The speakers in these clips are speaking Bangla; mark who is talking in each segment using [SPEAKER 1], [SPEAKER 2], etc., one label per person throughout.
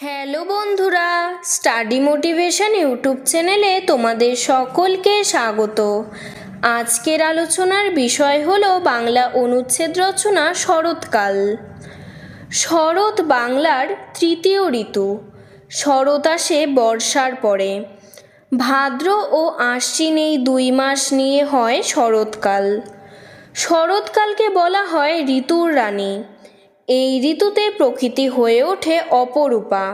[SPEAKER 1] হ্যালো বন্ধুরা, স্টাডি মোটিভেশন ইউটিউব চ্যানেলে তোমাদের সকলকে স্বাগত। আজকের আলোচনার বিষয় হলো বাংলা অনুচ্ছেদ রচনা শরৎকাল। শরৎ বাংলার তৃতীয় ঋতু। শরৎ আসে বর্ষার পরে। ভাদ্র ও আশ্বিন এই দুই মাস নিয়ে হয় শরৎকাল। শরৎকালকে বলা হয় ঋতুর রানী। এই ঋতুতে প্রকৃতি হয়ে ওঠে অপরূপা।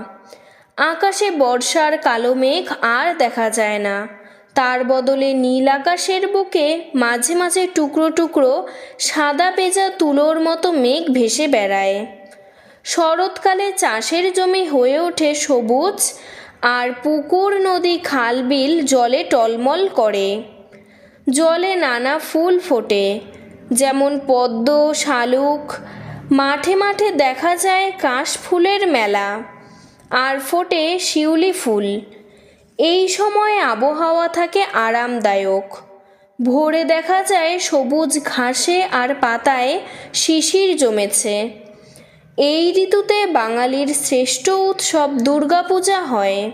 [SPEAKER 1] আকাশে বর্ষার কালো মেঘ আর দেখা যায় না। তার বদলে নীল আকাশের বুকে মাঝে মাঝে টুকরো টুকরো সাদা পেঁজা তুলোর মতো মেঘ ভেসে বেড়ায়। শরৎকালে চাষের জমি হয়ে ওঠে সবুজ আর পুকুর, নদী খাল বিল জলে টলমল করে। জলে নানা ফুল ফোটে, যেমন পদ্ম, শালুক মাঠে মাঠে দেখা যায় কাশ ফুলের মেলা। আর ফোটে শিউলি ফুল। এই সময় আবহাওয়া থাকে আরামদায়ক। ভোরে দেখা যায় সবুজ ঘাসে আর পাতায় শিশির জমেছে। এই ঋতুতে বাঙালির শ্রেষ্ঠ উৎসব দুর্গাপূজা হয়।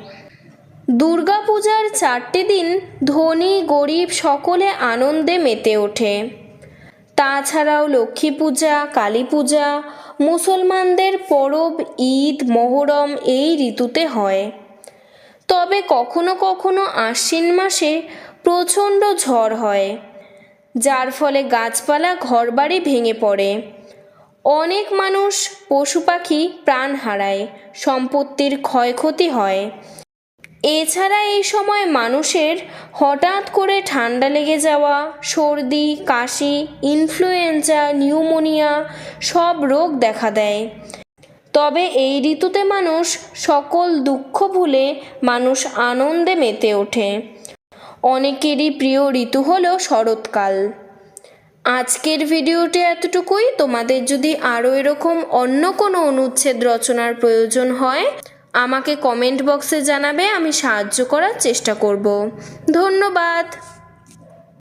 [SPEAKER 1] দুর্গাপূজার চারটি দিন ধনী, গরিব সকলে আনন্দে মেতে ওঠে। তাছাড়াও লক্ষ্মী পূজা, কালী পূজা, মুসলমানদের পরব, ঈদ, মহরম এই ঋতুতে হয়। তবে কখনো কখনো আশ্বিন মাসে প্রচণ্ড ঝড় হয়, যার ফলে গাছপালা ঘরবাড়ি ভেঙে পড়ে। অনেক মানুষ পশু পাখি প্রাণ হারায়, সম্পত্তির ক্ষয়ক্ষতি হয়। এছাড়া এই সময় মানুষের হঠাৎ করে ঠান্ডা লেগে যাওয়া, সর্দি, কাশি ইনফ্লুয়েঞ্জা নিউমোনিয়া সব রোগ দেখা দেয়। তবে এই ঋতুতে মানুষ সকল দুঃখ ভুলে মানুষ আনন্দে মেতে ওঠে। অনেকেরই প্রিয় ঋতু হলো শরৎকাল। আজকের ভিডিওটি এতটুকুই। তোমাদের যদি আরও এরকম অন্য কোনো অনুচ্ছেদ রচনার প্রয়োজন হয় আমাকে কমেন্ট বক্সে জানাবে আমি সাহায্য করার চেষ্টা করব। ধন্যবাদ।